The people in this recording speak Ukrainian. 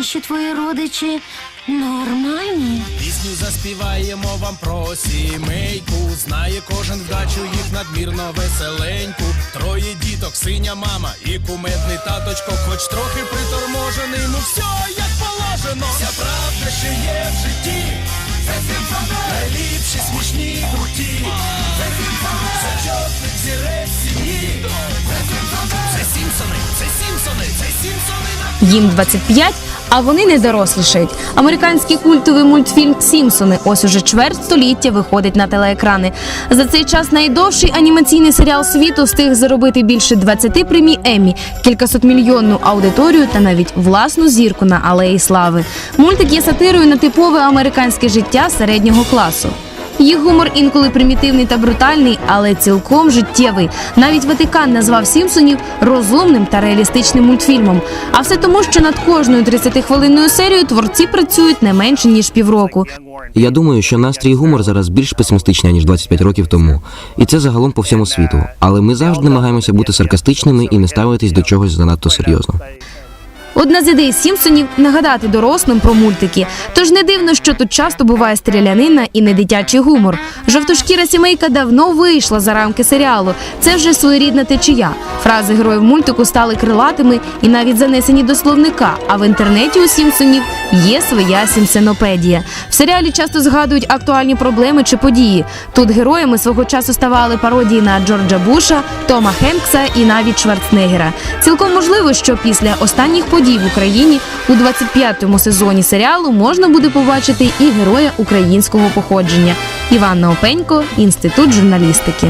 інші твої родичі нормальні? Пісню заспіваємо вам про сімейку. Знає кожен вдачу їх надмірно веселеньку. Троє діток, синя мама і кумедний таточко, хоч трохи приторможений, ну все як положено. Вся правда, що є в житті. Це. Найліпші смішні круті. Це Сімпсони. Це чотних зірець сім'ї. Це Сімпсони. Це Сімпсони. Це Сімпсони. Їм 25, а вони не дорослішають. Американський культовий мультфільм Сімпсони ось уже чверть століття виходить на телеекрани. За цей час найдовший анімаційний серіал світу встиг заробити більше 20 премій Еммі, кількасотмільйонну аудиторію та навіть власну зірку на алеї слави. Мультик є сатирою на типове американське життя середнього класу. Їх гумор інколи примітивний та брутальний, але цілком життєвий. Навіть Ватикан назвав Сімпсонів розумним та реалістичним мультфільмом. А все тому, що над кожною 30-хвилинною серією творці працюють не менше ніж півроку. Я думаю, що настрій гумор зараз більш песимістичний, ніж 25 років тому. І це загалом по всьому світу. Але ми завжди намагаємося бути саркастичними і не ставитись до чогось занадто серйозно. Одна з ідей Сімпсонів нагадати дорослим про мультики. Тож не дивно, що тут часто буває стрілянина і не дитячий гумор. Жовтошкіра сімейка давно вийшла за рамки серіалу. Це вже своєрідна течія. Фрази героїв мультику стали крилатими і навіть занесені до словника. А в інтернеті у Сімпсонів є своя сімсенопедія. В серіалі часто згадують актуальні проблеми чи події. Тут героями свого часу ставали пародії на Джорджа Буша, Тома Хенкса і навіть Шварценеггера. Цілком можливо, що після останніх подій в Україні у 25-му сезоні серіалу можна буде побачити і героя українського походження. Іванна Опенько, інститут журналістики.